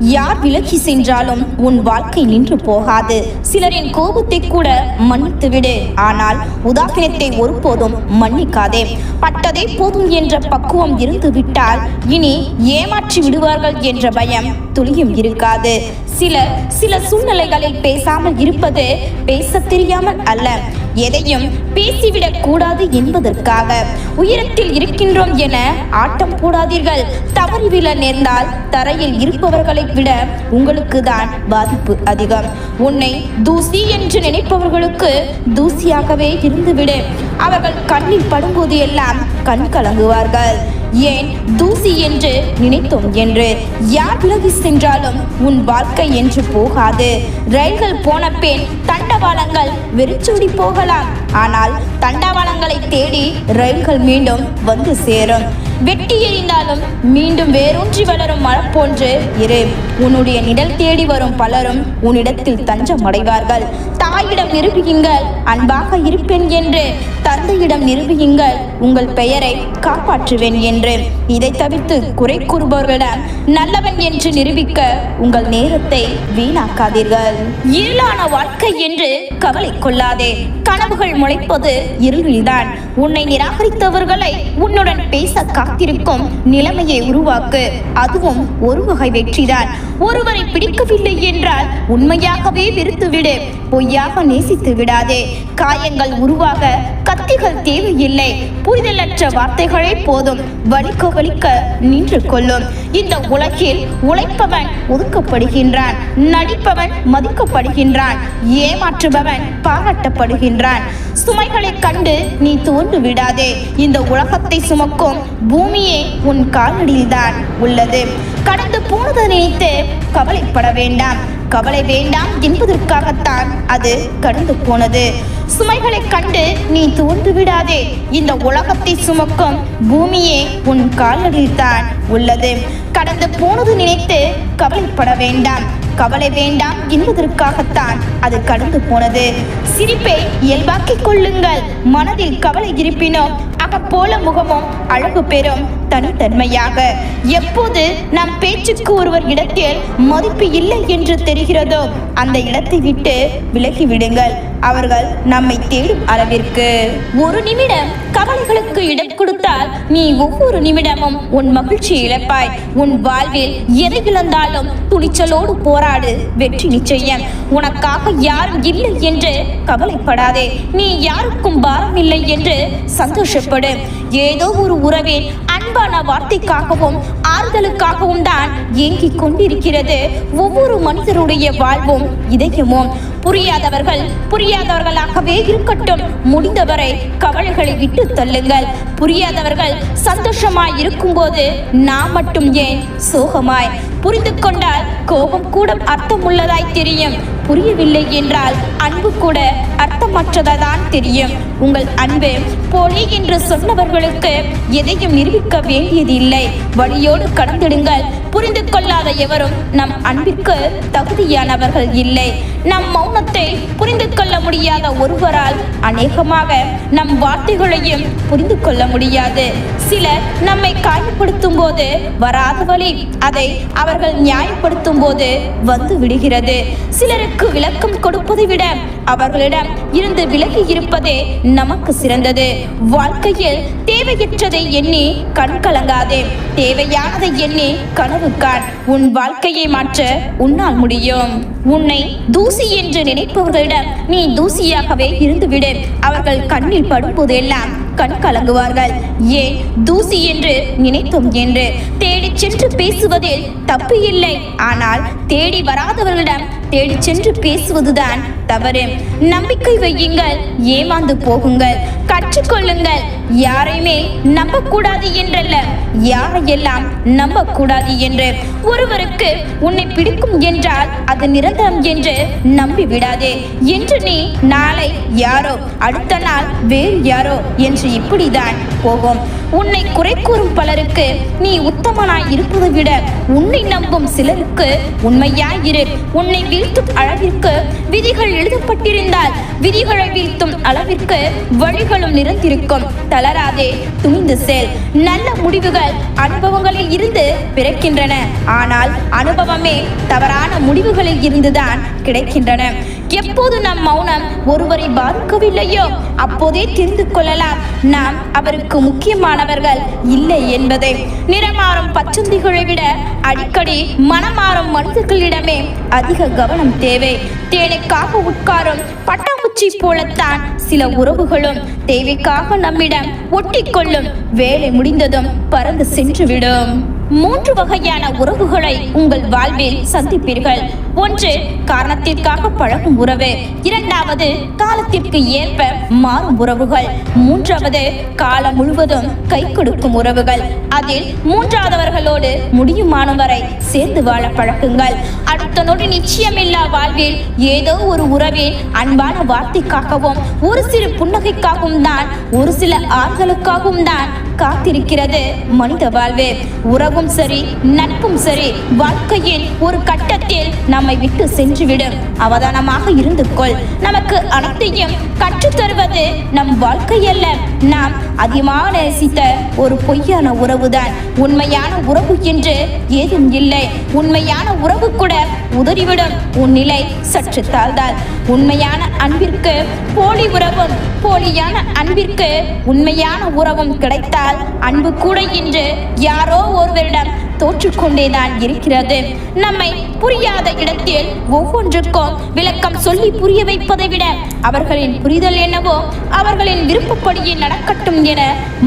யார் விலகி சென்றாலும் உன் வாழ்க்கை நின்று போகாது. சிலரின் கோபத்தை கூட மன்னித்து விடு. ஆனால் உதாசீனத்தை ஒருபோதும் மன்னிக்காதே. பட்டதே போதும் என்ற பக்குவம் இருந்து விட்டால் இனி ஏமாற்றி விடுவார்கள் என்ற பயம் துளியும் இருக்காது. சிலர் சில சூழ்நிலைகளில் பேசாமல் இருப்பது பேச தெரியாமல் அல்ல. எதையும் பேசிவிடக் கூடாது என்பதற்காக உயரத்தில் இருக்கின்றோம் என ஆட்டம் போடாதீர்கள். தவறி விழ நேர்ந்தால் தரையில் இருப்பவர்களை விட உங்களுக்கு தான் பாதிப்பு அதிகம். உன்னை தூசி என்று நினைப்பவர்களுக்கு தூசியாகவே இருந்துவிடு. அவர்கள் கண்ணில் படும்போது எல்லாம் கண் கலங்குவார்கள். ஏன்? தூசி என்று நினைத்தோம் என்று. யார் விலகி சென்றாலும் உன் வாழ்க்கை என்று போகாது. ரயில்கள் போன பின் தண்டவாளங்கள் வெறிச்சோடி போகலாம். ஆனால் தண்டவாளங்களை தேடி ரயில்கள் மீண்டும் வந்து சேரும். வெட்டி எறிந்தாலும் மீண்டும் வேரூன்றி வளரும் மரம் போன்று இரு. உன்னுடைய நிழல் தேடி வரும் பலரும் உன்னிடத்தில் தஞ்சம் அடைவார்கள் தாயிடம் நிரூபியுங்கள் அன்பாக இருப்பேன் என்று தந்தையிடம் நிரூபியுங்கள் உங்கள் பெயரை காப்பாற்றுவேன் என்று. இதை தவிர்த்து குறை கூறுபவர்களிடம் நல்லவன் என்று நிரூபிக்க உங்கள் நேரத்தை வீணாக்காதீர்கள். இருளான வாழ்க்கை என்று கவலை கொள்ளாதே. கனவுகள் முளைப்பது இருளில்தான். உன்னை நிராகரித்தவர்களை உன்னுடன் பேச காத்திருக்கும் நிலைமையை உருவாக்கு. அதுவும் ஒரு வகை வெற்றிதான். ஒருவரை பிடிக்கவில்லை என்றால் உண்மையாகவே வெறுத்துவிடு. பொய்யாக நேசித்து விடாதே. காயங்கள் உருவாக கத்திகள் தேவையில்லை. புரிதலற்ற வார்த்தைகளே போதும். வலிக்க வலிக்க நின்று கொள்ளும் இந்த உலகில் உழைப்பவன் ஒதுக்கப்படுகின்றான். நடிப்பவன் மதிக்கப்படுகின்றான். ஏமாற்றுபவன் பாராட்டப்படுகின்றான். சுமைகளை கண்டு நீ தோன்று விடாதே இந்த உலகத்தை சுமக்கும் பூமியே உன் காலடியில்தான் உள்ளது. கடந்து போனதை நினைத்து கவலைப்பட வேண்டாம். கவலை வேண்டாம் என்பதற்காகத்தான் அது கடந்து போனது. சுமைகளை கண்டு நீ தோன்று விடாதே. இந்த உலகத்தை சுமக்கும் பூமியே உன் காலடியில்தான் உள்ளது. கடந்து போனது நினைத்து கவலைப்பட வேண்டாம். கவலை வேண்டாம் என்பதற்காகத்தான் அது கடந்து போனது. சிரிப்பை இயல்பாக்கிக் கொள்ளுங்கள். மனதில் கவலை இருப்பினும் அகப்போல முகமும் அழகு பெறும் தனித்தன்மையாக. எப்போது நம் பேச்சுக்கு ஒருவர் இடத்தில் மதிப்பு இல்லை என்று தெரிகிறதோ அந்த இடத்தை விட்டு விலகி விடுங்கள் அவர்கள் நம்மை தேடும் அளவிற்கு. ஒரு நிமிடம் கவலைகளுக்கு இடம் கொடுத்தால் நீ ஒவ்வொரு நிமிடமும் உன் மகிழ்ச்சி இழப்பாய். உன் வாழ்வில் எதை இழந்தாலும் துணிச்சலோடு போராடு வெற்றி நிச்சயம். உனக்காக யாரும் இல்லை என்று கவலைப்படாதே. நீ யாருக்கும் பாரம் இல்லை என்று சந்தோஷப்படு. ஏதோ ஒரு உறவின் அன்பான வார்த்தைக்காகவும் ஆறுதலுக்காகவும் தான் ஏங்கிக் கொண்டிருக்கிறது. ஒவ்வொரு மனிதருடைய வாழ்வும் இதயமும். புரியாதவர்கள் புரியாதவர்களாகவே இருக்கட்டும். முடிந்தவரை கவலைகளை விட்டு தள்ளுங்கள். புரியாதவர்கள் சந்தோஷமாய் இருக்கும்போது நான் மட்டும் ஏன் சோகமாய்? புரிந்து கொண்டால் கோபம் கூட அர்த்தமுள்ளதாய் தெரியும். புரியவில்லை என்றால் அன்பு கூட அர்த்தமற்றதான் தெரியும். உங்கள் அன்பு போலி என்று சொன்னவர்களுக்கு எதையும் நிரூபிக்க வேண்டியதில்லை. வழியோடு கடந்திடுங்கள். புரிந்து கொள்ளாத எவரும் நம் அன்பிற்கு தகுதியானவர்கள் இல்லை. நம் மௌனத்தை புரிந்து கொள்ள முடியாத ஒருவரால் அநேகமாக நம் வார்த்தைகளையும் புரிந்து கொள்ள முடியாது. சிலர் நம்மை காயப்படுத்தும் போது வராத வழி அதை அவர்கள் நியாயப்படுத்தும் போது வந்து விடுகிறது. சிலருக்கு விளக்கம் கொடுப்பதை விட அவர்களிடம் இருந்து விலகி இருப்பதே நமக்கு சிறந்தது. வாழ்க்கையில் தேவையற்றதை எண்ணி கண் கலங்காதே. தேவையானதை எண்ணி கனவு காண். உன் வாழ்க்கையை மாற்ற உன்னால் முடியும். உன்னை தூசி என்று நினைப்பவர்களிடம் நீ தூசியாகவே இருந்துவிடு. அவர்கள் கண்ணில் படும்போதெல்லாம் கண் கலங்குவார்கள். ஏன் தூசி என்று நினைத்தோம் என்று? தேடிச் சென்று பேசுவதில் தப்பு இல்லை. ஆனால் தேடி வராதவர்களிடம் தேடி சென்று பேசுவதுதான் தவறு. நம்பிக்கை வையுங்கள் ஏமாந்து போகுங்கள். கற்றுக்கொள்ளுங்கள். யாரையுமே நம்பக்கூடாது என்றல்ல. யாரையெல்லாம் நம்பக்கூடாது என்று. ஒருவருக்கு உன்னை பிடிக்கும் என்றால் அது நிரந்தரம் என்று நம்பி விடாதே என்று நீ நாளை யாரோ அடுத்த நாள் வேறு யாரோ என்று இப்படிதான் போகும். உன்னை குறை கூறும் பலருக்கு நீ உத்தமனாய் இருப்பதை விட உன்னை நம்பும் சிலருக்கு உண்மையாயிரு உன்னை வீழ்த்தும் அளவிற்கு விதிகள் எழுதப்பட்டிருந்தால் விதிகளை வீழ்த்தும் அளவிற்கு வழிகளும் நிறைந்திருக்கும். தளராதே துணிந்து செல். நல்ல முடிவுகள் அனுபவங்களில் இருந்து பிறக்கின்றன. ஆனால் அனுபவமே தவறான முடிவுகளில் இருந்துதான் கிடைக்கின்றன. எப்போது நம் மௌனம் ஒருவரை பாதிக்கவில்லையோ அப்போதே தெரிந்து கொள்ளலாம். நாம் அவருக்கு முக்கியமானவர்கள் இல்லை என்பதை. நிறமாறும் பச்சந்திகளை விட அடிக்கடி மனமாறும் மனிதர்களிடமே அதிக கவனம் தேவை. தேனைக்காக உட்காரும் பட்டாம்பூச்சி போலத்தான் சில உறவுகளும் தேவைக்காக நம்மிடம் ஒட்டிக்கொள்ளும். வேலை முடிந்ததும் பறந்து சென்றுவிடும். மூன்று வகையான உறவுகளை உங்கள் வாழ்வில் சந்திப்பீர்கள். ஒன்று காரணத்திற்காக பழகும் உறவு. இரண்டாவது காலத்திற்கு ஏற்ப மாறும் உறவுகள். மூன்றாவது காலம் முழுவதும் கை கொடுக்கும் உறவுகள். அதில் மூன்றாவதவர்களோடு முடியுமானவரை சேர்ந்து வாழ பழக்குங்கள் அடுத்த நொடி நிச்சயமில்லா வாழ்வில் ஏதோ ஒரு உறவில் அன்பான வார்த்தைக்காகவும் ஒரு சிறு புன்னகைக்காகவும் தான் ஒரு சில ஆறுதலுக்காகவும் தான் காத்திருக்கிறது மனித வாழ்வு. உறவும் சரி நட்பும் சரி வாழ்க்கையின் ஒரு கட்டத்தில் நம்மை விட்டு சென்றுவிடும். அவதானமாக இருந்து கொள். நமக்கு அனைத்தையும் கற்றுத்தருவது நம் வாழ்க்கை அல்ல நாம் அதிகமாக நேசித்த ஒரு பொய்யான உறவுதான். உண்மையான உறவு என்று ஏதும் இல்லை. உண்மையான உறவு கூட உதறிவிடும். உன் நிலை சற்று தாழ்ந்தால். உண்மையான அன்பிற்கு போலி உறவும் போலியான அன்பிற்கு உண்மையான உறவும் கிடைத்தால் அன்பு கூட இன்று யாரோ ஒருவரிடம் தோற்றுக்கொண்டேதான் இருக்கிறது. நம்மை புரியாத இடத்தில் ஒவ்வொன்றுக்கும் விளக்கம் சொல்லி புரிய வைப்பதை விட அவர்களின் புரிதல் என்னவோ அவர்களின் விருப்பப்படியே நடக்கட்டும் என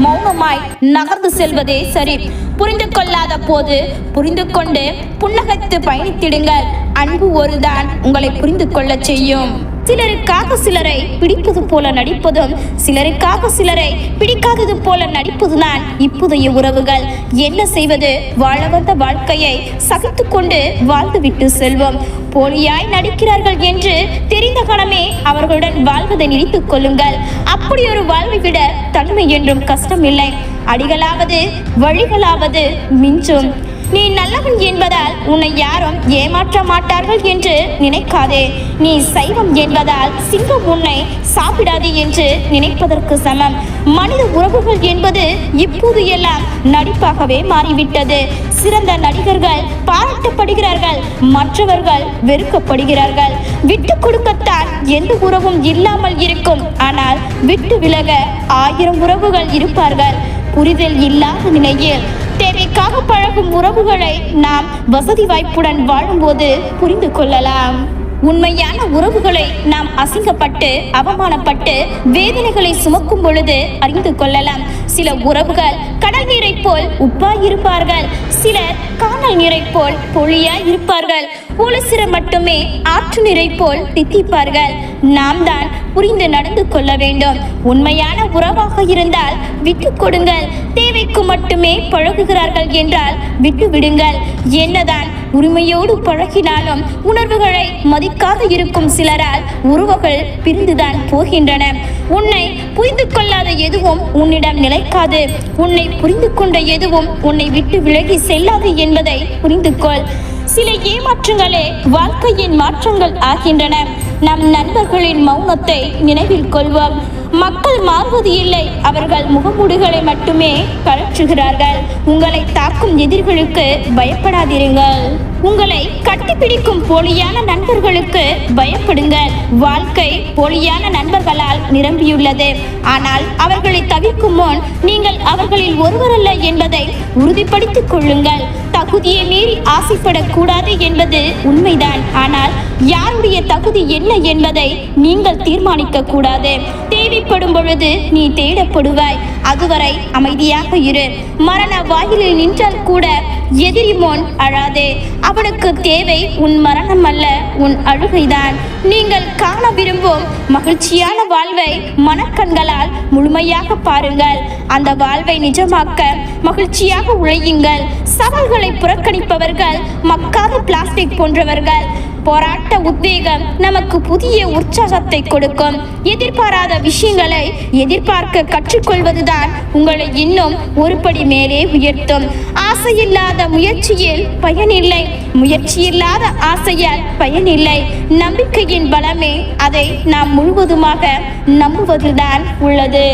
மௌனமாய் நகர்ந்து செல்வதே சரி. புரிந்து கொள்ளாத போது புரிந்து கொண்டு புன்னகைத்து பயணித்திடுங்கள். அன்பு ஒருதான் உங்களை புரிந்து கொள்ளச் செய்யும். சிலருக்காக சிலரை பிடிப்பது போல நடிப்பதும் சிலருக்காக சிலரை பிடிக்காதது போல நடிப்பதுதான் இப்போதைய உறவுகள். என்ன செய்வது? வாழ வந்த வாழ்க்கையை சகித்து கொண்டு வாழ்ந்துவிட்டு செல்வோம். போலியாய் நடிக்கிறார்கள் என்று தெரிந்த கணமே அவர்களுடன் வாழ்வதை நினைத்துக் கொள்ளுங்கள். அப்படி ஒரு வாழ்வை விட தனிமை என்றும் கஷ்டம் இல்லை. அடிகளாவது வழிகளாவது மிஞ்சும். நீ நல்லவன் என்பதால் உன்னை யாரும் ஏமாற்ற மாட்டார்கள் என்று நினைக்காதே. நீ சைவம் என்பதால் சிங்கம் உன்னை சாப்பிடாது என்று நினைப்பதற்கு சமம். மனித உறவுகள் என்பது இப்போது எல்லாம் நடிப்பாகவே மாறிவிட்டது. சிறந்த நடிகர்கள் பாராட்டப்படுகிறார்கள் மற்றவர்கள் வெறுக்கப்படுகிறார்கள். விட்டு கொடுக்கத்தான் எந்த உறவும் இல்லாமல் இருக்கும். ஆனால் விட்டு விலக ஆயிரம் உறவுகள் இருப்பார்கள். புரிதல் இல்லாத நிலையில் தேவைக்காக பழகும் உறவுகளை நாம் வசதி வாய்ப்புடன் வாழும்போது புரிந்து கொள்ளலாம். உண்மையான உறவுகளை நாம் அசிங்கப்பட்டு அவமானப்பட்டு வேதனைகளை சுமக்கும் பொழுது அறிந்து கொள்ளலாம். சில உறவுகள் கடல் நீரை போல் உப்பாய் இருப்பார்கள் சிலர் காணல் நீரை போல் பொழியாய் இருப்பார்கள் ஒரு சிலர் மட்டுமே ஆற்று நீரை போல் தித்திப்பார்கள். நாம் தான் புரிந்து நடந்து கொள்ள வேண்டும். உண்மையான உறவாக இருந்தால் விட்டு கொடுங்கள். தேவைக்கு மட்டுமே பழகுகிறார்கள் என்றால் விட்டு விடுங்கள். என்னதான் உரிமையோடு பழகினாலும் உணர்வுகளை மதிக்காத இருக்கும் சிலரால் உறவுகள் பிரிந்துதான் போகின்றன. உன்னை புரிந்து கொள்ளாத எதுவும் உன்னிடம் நிலைக்காது. உன்னை புரிந்து கொண்ட எதுவும் உன்னை விட்டு விலகி செல்லாது என்பதை புரிந்து கொள். சில ஏமாற்றங்களே வாழ்க்கையின் மாற்றங்கள் ஆகின்றன. நம் நண்பர்களின் மௌனத்தை நினைவில் கொள்வோம். மக்கள் மாறுவது இல்லை. அவர்கள் முகமூடுகளை மட்டுமே கழற்றுகிறார்கள். உங்களை தாக்கும் எதிர்களுக்கு பயப்படாதிருங்கள். உங்களை கட்டிப்பிடிக்கும் போலியான நண்பர்களுக்கு பயப்படுங்கள். வாழ்க்கை போலியான நண்பர்களால் நிரம்பியுள்ளது. ஆனால் அவர்களை தவிர்க்கும் முன் நீங்கள் அவர்களில் ஒருவரல்ல என்பதை உறுதிப்படுத்திக் கொள்ளுங்கள். தகுதியை மீறி ஆசைப்படக்கூடாது என்பது உண்மைதான். ஆனால் யாருடைய தகுதி என்ன என்பதை நீங்கள் தீர்மானிக்க கூடாது தேவைப்படும் பொழுது நீ தேடப்படுவாய். அதுவரை அமைதியாக இரு. மரண வாயிலில் நின்றால் கூட எதிரி அழாதே. அவனுக்கு தேவை உன் மரணம் அல்ல உன் அழுகைதான். நீங்கள் காண விரும்பும் மகிழ்ச்சியான வாழ்வை மனக்கண்களால் முழுமையாக பாருங்கள். அந்த வாழ்வை நிஜமாக்க மகிழ்ச்சியாக உழையுங்கள். சவால்களை புறக்கணி பிளாஸ்டிக் போன்றவர்கள். போராட்ட உத்வேகம் நமக்கு புதிய உற்சாகத்தை கொடுக்கும். எதிர்பாராத விஷயங்களை எதிர்பார்க்க கற்றுக்கொள்வதுதான் உங்களை இன்னும் ஒரு படி மேலே உயர்த்தும். ஆசையில்லாத முயற்சியில் பயனில்லை. முயற்சியில்லாத ஆசையால் பயனில்லை. நம்பிக்கையின் பலமே அதை நாம் முழுவதுமாக நம்புவதுதான் உள்ளது.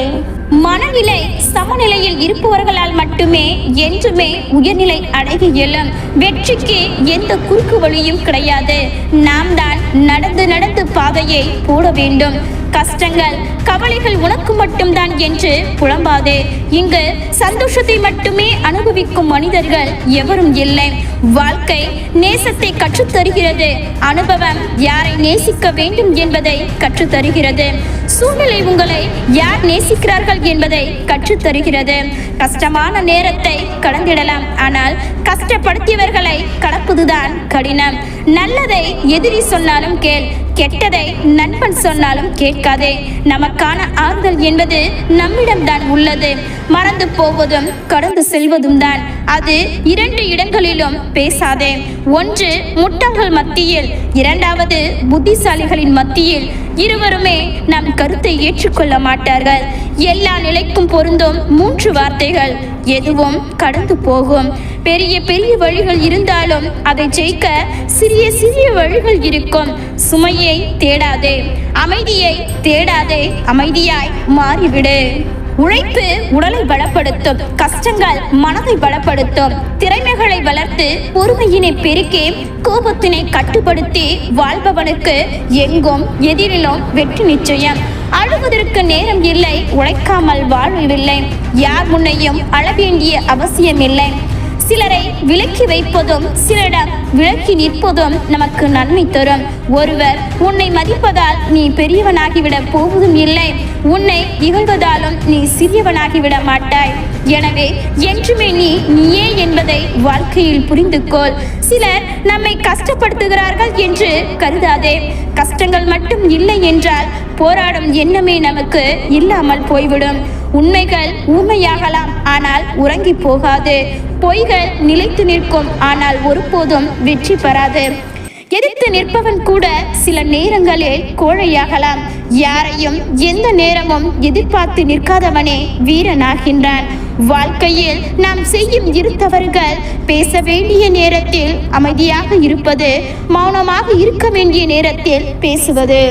மனநிலை சமநிலையில் இருப்பவர்களால் மட்டுமே என்றுமே உயர்நிலை அடைய இயலும் வெற்றிக்கு எந்த குறுக்கு வழியும் கிடையாது. நாம் தான் நடந்து நடந்து பாதையை போட வேண்டும். கஷ்டங்கள் கவலைகள் உனக்கு மட்டும்தான் என்று புலம்பாதே. இங்கு சந்தோஷத்தை மட்டுமே அனுபவிக்கும் மனிதர்கள் எவரும் இல்லை. வாழ்க்கை நேசத்தை கற்றுத்தருகிறது. அனுபவம் யாரை நேசிக்க வேண்டும் என்பதை கற்றுத்தருகிறது. சூழ்நிலை உங்களை யார் நேசிக்கிறார்கள் என்பதை கற்றுத்தருகிறது. கஷ்டமான நேரத்தை கடந்திடலாம். ஆனால் கஷ்டப்படுத்தியவர்களை கடப்பதுதான் கடினம். நல்லதை எதிரி சொன்னாலும் கேள் கெட்டதை நண்பன் சொன்னாலும் கேட்காதே. நமக்கான ஆறுதல் என்பது நம்மிடம்தான் உள்ளது. மறந்து போவதும் கடந்து செல்வதும் தான் அது இரண்டு இடங்களிலும் பேசாதே. ஒன்று முட்டங்கள் மத்தியில். இரண்டாவது புத்திசாலிகளின் மத்தியில். இருவருமே நம் கருத்தை ஏற்றுக்கொள்ள மாட்டார்கள். எல்லா நிலைக்கும் பொருந்தும் மூன்று வார்த்தைகள். எதுவும் கடந்து போகும். பெரிய பெரிய வழிகள் இருந்தாலும் அதை ஜெயிக்க சிறிய சிறிய வழிகள் இருக்கும். சுமையை தேடாதே. அமைதியை தேடாதே. அமைதியாய் மாறிவிடு. உழைப்பு உடலை பலப்படுத்தும். கஷ்டங்கள் மனதை பலப்படுத்தும். திறமைகளை வளர்த்து பொறுமையினை பெருக்கி கோபத்தினை கட்டுப்படுத்தி வாழ்பவனுக்கு எங்கும் எதிரிலும் வெற்றி நிச்சயம். அழுவதற்கு நேரம் இல்லை. உழைக்காமல் வாழ்வில்லை யார் முன்னையும் அழ வேண்டிய அவசியமில்லை. சிலரை விலக்கி வைப்பதும் சிலரிடம் விலக்கி நிற்பதும் நமக்கு நன்மை தரும். ஒருவர் உன்னை மதிப்பதால் நீ பெரியவனாகிவிட போவதும் இல்லை. உன்னை இகழ்வதாலும் நீ சிறியவனாகிவிட மாட்டாய். எனவே என்றுமே நீ நீயே என்பதை வாழ்க்கையில் புரிந்து கொள் சிலர் நம்மை கஷ்டப்படுத்துகிறார்கள் என்று கருதாதே. கஷ்டங்கள் மட்டும் இல்லை என்றால் போராடும் எண்ணமே நமக்கு இல்லாமல் போய்விடும். உண்மைகள் ஊமையாகலாம் ஆனால் உறங்கி போகாது. பொய்கள் நிலைத்து நிற்கும் ஆனால் ஒருபோதும் வெற்றி பெறாது. எதிர்த்து நிற்பவன் கூட சில நேரங்களில் கோழையாகலாம். யாரையும் எந்த நேரமும் எதிர்பார்த்து நிற்காதவனே வீரனாகின்றான். வாழ்க்கையில் நாம் செய்யும் இரு தவறுகள் பேச வேண்டிய நேரத்தில் அமைதியாக இருப்பது மௌனமாக இருக்க வேண்டிய நேரத்தில் பேசுவது.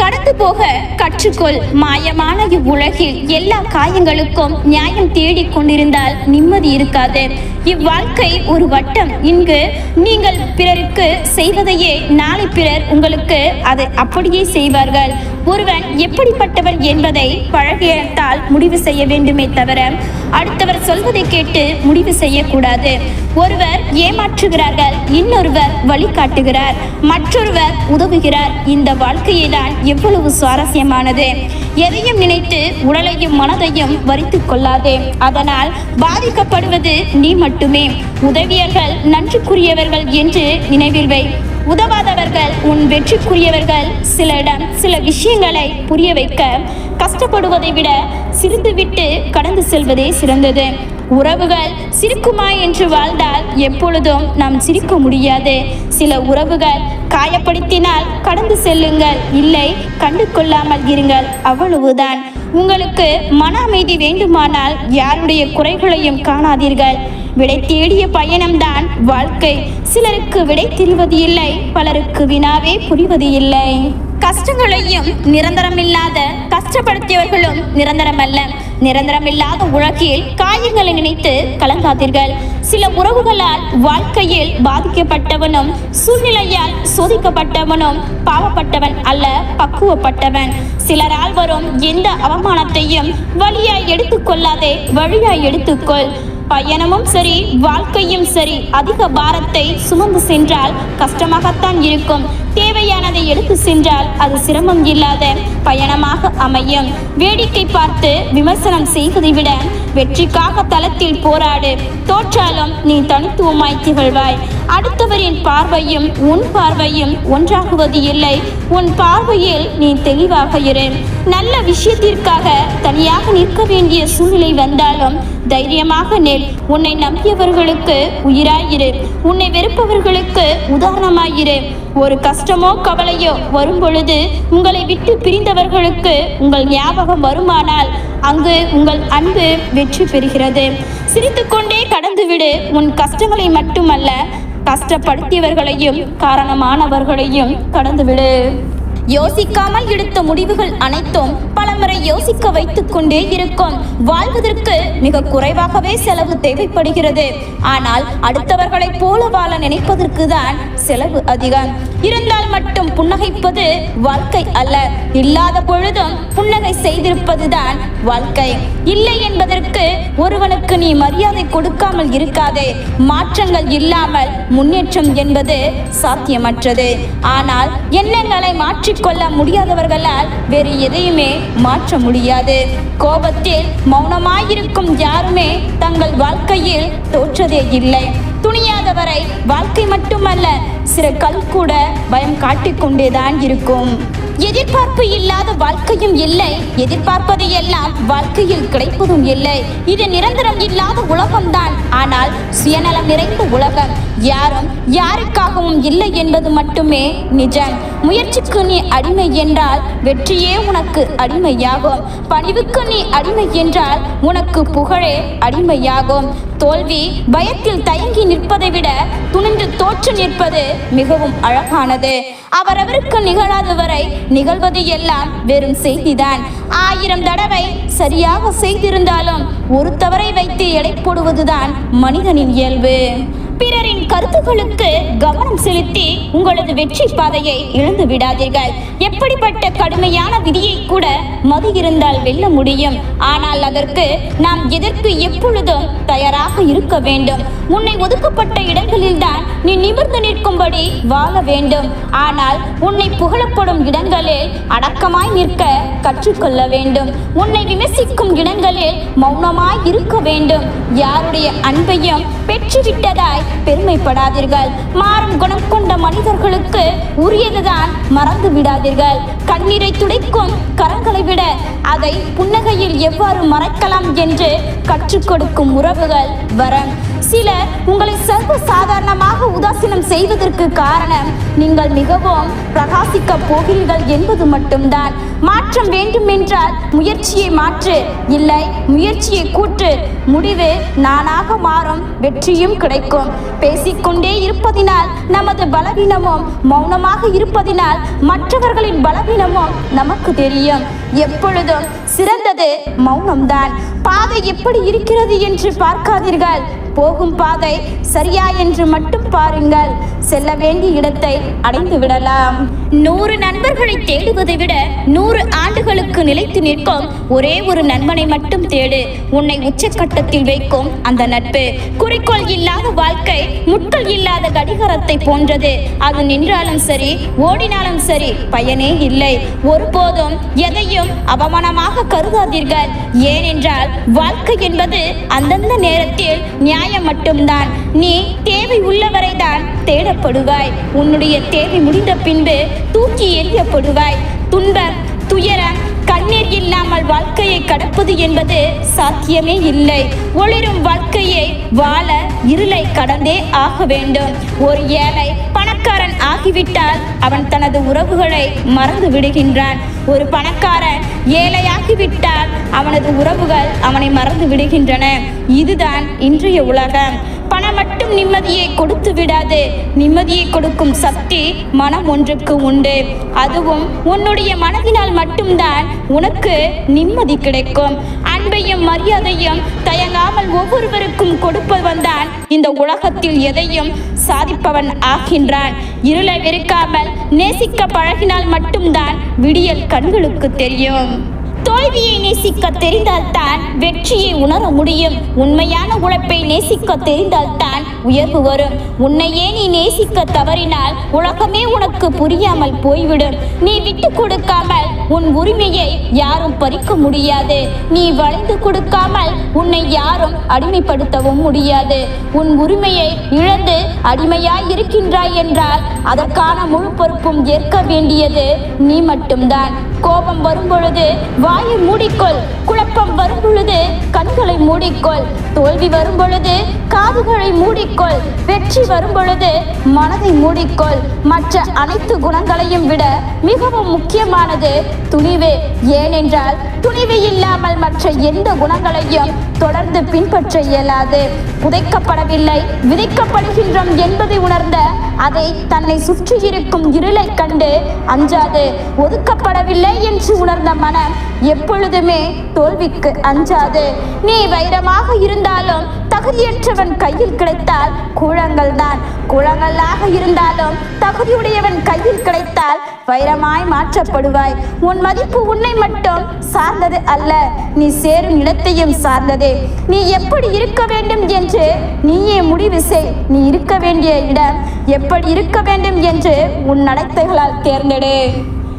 கடந்து போக கற்றுக்கொள். மாயமான இவ்வுலகில் எல்லா காயங்களுக்கும் நியாயம் தேடிக் கொண்டிருந்தால் நிம்மதி இருக்காது. இவ்வாழ்க்கை ஒரு வட்டம். இங்கு நீங்கள் பிறருக்கு செய்வதையே நாளை பிறர் உங்களுக்கு அதை அப்படியே செய்வார்கள். ஒருவன் எப்படிப்பட்டவன் என்பதை பழகியத்தால் முடிவு செய்ய வேண்டுமே தவிர அடுத்தவர் சொல்வதை கேட்டு முடிவு செய்யக்கூடாது. ஒருவர் ஏமாற்றுகிறார்கள் இன்னொருவர் வழிகாட்டுகிறார் மற்றொருவர் உதவுகிறார். இந்த வாழ்க்கையை தான் எவ்வளவு சுவாரஸ்யமானது. எதையும் நினைத்து உடலையும் மனதையும் வரித்து கொள்ளாதே. அதனால் பாதிக்கப்படுவது நீ மட்டுமே. உதவியர்கள் நன்றிக்குரியவர்கள் என்று நினைவில் வை. உதவாதவர்கள் உன் வெற்றிக்குரியவர்கள் சிலரிடம் சில விஷயங்களை புரிய வைக்க கஷ்டப்படுவதை விட சிரித்துவிட்டு கடந்து செல்வதே சிறந்தது. உறவுகள் சிரிக்குமா என்று வாழ்ந்தால் எப்பொழுதும் நாம் சிரிக்க முடியாது. சில உறவுகள் காயப்படுத்தினால் கடந்து செல்லுங்கள் இல்லை கண்டு கொள்ளாமல் இருங்கள் அவ்வளவுதான். உங்களுக்கு மன அமைதி வேண்டுமானால் யாருடைய குறைகளையும் காணாதீர்கள். விடை தேடிய பயணம்தான் வாழ்க்கை. சிலருக்கு விடை தெரிவது இல்லை பலருக்கு வினாவே புரிவது இல்லை. கஷ்டங்களையும் நிரந்தரமில்லாத கஷ்டப்படுத்தியவர்களும் நிரந்தரமல்ல. நிரந்தரமில்லாத உலகில் காயங்களை நினைத்து கலங்காதீர்கள். சில உறவுகளால் வாழ்க்கையில் பாதிக்கப்பட்டவனும் சூழ்நிலையால் சோதிக்கப்பட்டவனும் பாவப்பட்டவன் அல்ல பக்குவப்பட்டவன். சிலரால் வரும் எந்த அவமானத்தையும் வழியாய் எடுத்துக்கொள்ளாதே வழியாய் எடுத்துக்கொள். பயணமும் சரி வாழ்க்கையும் சரி அதிக பாரத்தை சுமந்து சென்றால் கஷ்டமாகத்தான் இருக்கும். தேவையானதை எடுத்து சென்றால் அது சிரமம் இல்லாத பயணமாக அமையும். வேடிக்கை பார்த்து விமர்சனம் செய்வதை விட வெற்றிக்காக தளத்தில் போராடு. தோற்றாலும் நீ தனித்துவமாய் திகழ்வாய். அடுத்தவரின் பார்வையும் உன் பார்வையும் ஒன்றாகுவது இல்லை. உன் பார்வையில் நீ தெளிவாக இரு. நல்ல விஷயத்திற்காக தனியாக நிற்க வேண்டிய சூழ்நிலை வந்தாலும் தைரியமாக நெல். உன்னை நம்பியவர்களுக்கு உயிராயிரு உன்னை வெறுப்பவர்களுக்கு உதாரணமாயிரு ஒரு கஷ்டமோ கவலையோ வரும் பொழுது உங்களை விட்டு பிரிந்தவர்களுக்கு உங்கள் ஞாபகம் வருமானால் அங்கு உங்கள் அன்பு வெற்றி பெறுகிறது. சிரித்துக்கொண்டே கடந்துவிடு. உன் கஷ்டங்களை மட்டுமல்ல கஷ்டப்படுத்தியவர்களையும் காரணமானவர்களையும் கடந்துவிடு. யோசிக்காமல் எடுத்த முடிவுகள் அனைத்தும் பலமுறை யோசிக்க வைத்துக் கொண்டே இருக்கும். வாழ்வதற்கு மிக குறைவாகவே செலவு தேவைப்படுகிறது. ஆனால் அடுத்தவர்களைப் போல வாழ நினைப்பதற்கு தான் செலவு அதிகம். இருந்தால் மட்டும் புன்னகைப்பது வாழ்க்கை அல்ல. இல்லாத பொழுதும் புன்னகை செய்திருப்பதுதான் வாழ்க்கை. இல்லை என்பதற்கு ஒருவனுக்கு நீ மரியாதை கொடுக்காமல் இருக்காதே. மாற்றங்கள் இல்லாமல் முன்னேற்றம் என்பது சாத்தியமற்றது. ஆனால் எண்ணங்களை மாற்றிக்கொள்ள முடியாதவர்களால் வேறு எதையுமே மாற்ற முடியாது. கோபத்தில் மௌனமாயிருக்கும் யாருமே தங்கள் வாழ்க்கையில் தோற்றதே இல்லை. துணியாதவரை வாழ்க்கை மட்டுமல்ல சில கல் கூட பயம் காட்டிக்கொண்டேதான் இருக்கும். எதிர்பார்ப்பு இல்லாத வாழ்க்கையும் இல்லை. எதிர்பார்ப்பது எல்லாம் வாழ்க்கையில் கிடைப்பதும் இல்லை. இது நிரந்தரம் இல்லாத உலகம்தான். ஆனால் சுயநலம் நிறைந்த உலகம். யாரும் யாருக்காகவும் இல்லை என்பது மட்டுமே நிஜம். முயற்சிக்கு நீ அடிமை என்றால் வெற்றியே உனக்கு அடிமையாகும். பணிவுக்கு நீ அடிமை என்றால் உனக்கு புகழே அடிமையாகும். தோல்வி பயத்தில் தயங்கி நிற்பதை விட துணிந்து தோற்று நிற்பது மிகவும் அழகானது. அவரவருக்கு நிகழாத வரை நிகழ்வது எல்லாம் வெறும் செய்திதான். ஆயிரம் தடவை சரியாக செய்திருந்தாலும் ஒரு தவறை வைத்து எடை போடுவதுதான் மனிதனின் இயல்பு. பிறரின் கருத்துகளுக்கு கவனம் செலுத்தி உங்களது வெற்றி பாதையை இழந்து விடாதீர்கள். எப்படிப்பட்ட கடுமையான விதியை கூட மது இருந்தால் வெல்ல முடியும். ஆனால் அதற்கு நாம் எதற்கு எப்பொழுதும் தயாராக இருக்க வேண்டும்? உன்னை ஒதுக்கப்பட்ட இடங்களில்தான் நீ நிமிர்ந்து நிற்கும்படி வாழ வேண்டும். ஆனால் உன்னை புகழப்படும் இடங்களில் அடக்கமாய் நிற்க கற்றுக்கொள்ள வேண்டும். உன்னை விமர்சிக்கும் இடங்களில் மௌனமாய் இருக்க வேண்டும். யாருடைய அன்பையும் பெற்றுவிட்டதாய் பெருமைப்படாதீர்கள். மாறும் குணம் கொண்ட மனிதர்களுக்கு உரியதுதான் மறந்து விடாதீர்கள். கண்ணீரை துடைக்கும் கரங்களை விட அதை புன்னகையில் எவ்வாறு மறைக்கலாம் என்று கற்றுக் கொடுக்கும் உறவுகள் வரம். சிலர் உங்களை சர்வ சாதாரணமாக உதாசீனம் செய்வதற்கு காரணம் நீங்கள் மிகவும் பிரகாசிக்க போகிறீர்கள் என்பது மட்டும்தான். மாற்றம் வேண்டுமென்றால் முயற்சியை மாற்று இல்லை முயற்சியை கூற்று. முடிவு நானாக மாறும் வெற்றியும் கிடைக்கும். பேசிக்கொண்டே இருப்பதினால் நமது பலவீனமும் மௌனமாக இருப்பதினால் மற்றவர்களின் பலவீனமும் நமக்கு தெரியும். எப்பொழுதும் சிறந்தது மௌனம்தான். பாதை எப்படி இருக்கிறது என்று பார்க்காதீர்கள். போகும் பாதை சரியா என்று மட்டும் பாருங்கள். செல்ல வேண்டிய இடத்தை அடைந்து விடலாம். நூறு நண்பர்களை தேடுவதை விட நூறு ஆண்டுகளுக்கு நிலைத்து நிற்கும் ஒரே ஒரு நண்பனை மட்டும் தேடு. உன்னை உச்சக்கட்டத்தில் வைக்கும் அந்த நட்பு. குறிக்கோள் இல்லாத வாழ்க்கை முட்கள் இல்லாத கடிகாரத்தை போன்றது. அது நின்றாலும் சரி ஓடினாலும் சரி பயனே இல்லை. ஒருபோதும் எதையும் அவமானமாக கருதாதீர்கள். ஏனென்றால் வாழ்க்கை என்பது அந்தந்த நேரத்தில் நியாயம் மட்டும்தான். நீ தேவை உள்ளவரைதான் தேடப்படுவாய். உன்னுடைய தேவை முடிந்த பின்பு தூக்கி எறியப்படுவாய். துன்பம் துயரம் கண்ணீர் இல்லாமல் வாழ்க்கையை கடப்பது என்பது சாத்தியமே இல்லை. ஒளிரும் வாழ்க்கையை வாழ இருளை கடந்தே ஆக வேண்டும். ஒரு ஏழை பணக்காரன் ஆகிவிட்டால் அவன் தனது உறவுகளை மறந்து விடுகின்றான். ஒரு பணக்காரன் ஏழையாகிவிட்டால் அவனது உறவுகள் அவனை மறந்து விடுகின்றன. இதுதான் இன்றைய உலகம். பணம் மட்டும் நிம்மதியை கொடுத்து விடாது. நிம்மதியை கொடுக்கும் சக்தி மனம் ஒன்றுக்கு உண்டு. அதுவும் உன்னுடைய மனதினால் மட்டும்தான் உனக்கு நிம்மதி கிடைக்கும். அன்பையும் மரியாதையும் தயங்காமல் ஒவ்வொருவருக்கும் கொடுப்பவன் தான் இந்த உலகத்தில் எதையும் சாதிப்பவன் ஆகின்றான். இருளை வெறுக்காமல் நேசிக்க பழகினால் மட்டும்தான் விடியல் கண்களுக்கு தெரியும். தோல்வியை நேசிக்க தெரிந்தால்தான் வெற்றியை உணர முடியும். உண்மையான உழைப்பை நேசிக்க தெரிந்தால்தான் உயர்வு வரும். உன்னையே நீ நேசிக்க தவறினால் உலகமே உனக்கு புரியாமல் போய்விடும். நீ விட்டு கொடுக்காமல் உன் உரிமையை யாரும் பறிக்க முடியாது. நீ வளைந்து கொடுக்காமல் உன்னை யாரும் அடிமைப்படுத்தவும் முடியாது. உன் உரிமையை இழந்து அடிமையாய் இருக்கின்றாய் என்றால் அதற்கான முழு பொறுப்பும் ஏற்க வேண்டியது நீ மட்டும்தான். கோபம் வரும்பொழுது வாயை மூடிக்கொள். குழ குழப்பம் வரும் பொழுது கண்களை மூடிக்கொள். தோல்வி வரும் பொழுது காதுகளை மூடிக்கொள். வெற்றி வரும் பொழுது மனதை மூடிக்கொள். மற்ற அனைத்து குணங்களையும் விட மிகவும் முக்கியமானது துணிவு. ஏனென்றால் துணிவு இல்லாமல் மற்ற எந்த குணங்களையும் தொடர்ந்து பின்பற்ற இயலாது. புதைக்கப்படவில்லை. விதைக்கப்படுகின்றோம் என்பதை உணர்ந்த அதை தன்னை சுற்றி இருக்கும் இருளை கண்டு அஞ்சாது. ஒதுக்கப்படவில்லை என்று உணர்ந்த மனம் எப்பொழுதுமே தோல்விக்கு அஞ்சாது. நீ வைரமாக இருந்தாலும் தகுதியற்றவன் கையில் கிடைத்தால் கூழங்கள் தான் கூழங்களாக இருந்தாலும் தகுதியுடையவன் கையில் கிடைத்தால் வைரமாய் மாற்றப்படுவாய். உன் மதிப்பு உன்னை மட்டும் சார்ந்தது அல்ல. நீ சேரும் இடத்தையும் சார்ந்தது. நீ எப்படி இருக்க வேண்டும் என்று நீயே முடிவு செய். நீ இருக்க வேண்டிய இடம் எப்படி இருக்க வேண்டும் என்று உன் நடத்தைகளால் தேர்ந்தெடு.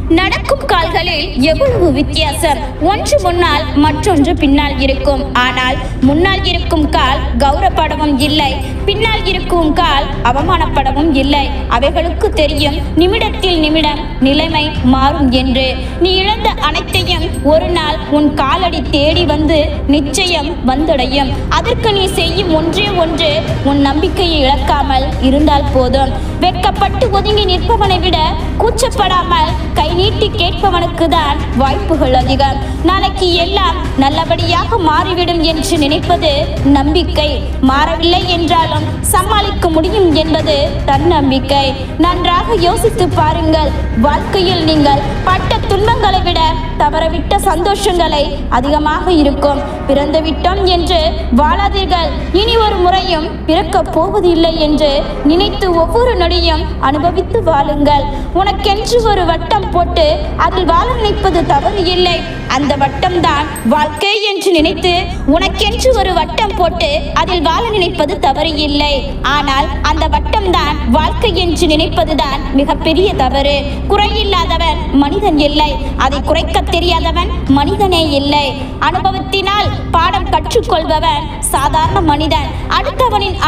நடக்கும் கால்களில் எவ்வளவு வித்தியாசம்? ஒன்று முன்னால் மற்றொன்று பின்னால் இருக்கும். ஆனால் முன்னால் இருக்கும் கால் கௌரவப்படவும் இல்லை. பின்னால் இருக்கும் கால் அவமானப்படவும் இல்லை. அவைகளுக்கு தெரியும் நிமிடத்தில் நிமிடம் நிலைமை மாறும் என்று. நீ இழந்த அனைத்தையும் ஒரு நாள் உன் காலடி தேடி வந்து நிச்சயம் வந்தடையும். அதற்கு நீ செய்யும் ஒன்றே ஒன்று உன் நம்பிக்கையை இழக்காமல் இருந்தால் போதும். வெட்கப்பட்டு ஒதுங்கி நிற்பவனை விட கூச்சப்படாமல் கை நீட்டி கேட்பவனுக்கு தான் வாய்ப்புகள் அதிகம். நாளைக்கு எல்லாம் நல்லபடியாக மாறிவிடும் என்று நினைப்பது நம்பிக்கை. மாறவில்லை என்றாலும் சமாளிக்க முடியும் என்பது தன்னம்பிக்கை. நன்றாக யோசித்து பாருங்கள். வாழ்க்கையில் நீங்கள் பட்ட துன்பங்களை விட தவறவிட்ட சந்தோஷங்களை அதிகமாக இருக்கும். பிறந்து விட்டோம் என்று வாழாதீர்கள். இனி ஒரு முறையும் பிறக்கப் போவதில்லை என்று நினைத்து ஒவ்வொரு நொடியும் அனுபவித்து வாழுங்கள். உனக்கென்று ஒரு வட்டம் போட்டு அதில் வாழ நினைப்பது தவறு இல்லை. அந்த வட்டம் தான் வாழ்க்கை என்று நினைத்து உனக்கென்று ஒரு வட்டம் போட்டு அதில் வாழ நினைப்பது தவறு இல்லை. ஆனால் அந்த வட்டம் தான் வாழ்க்கை என்று நினைப்பதுதான் மிகப்பெரிய தவறு. குறையில்லாதவன் மனிதன் இல்லை. அதை குறைக்க தெரியாதவன் மனிதனே இல்லை. அனுபவத்தினால் பாடம் கற்றுக்கொள்பவன் சாதாரண மனிதன். அடுத்தவனின்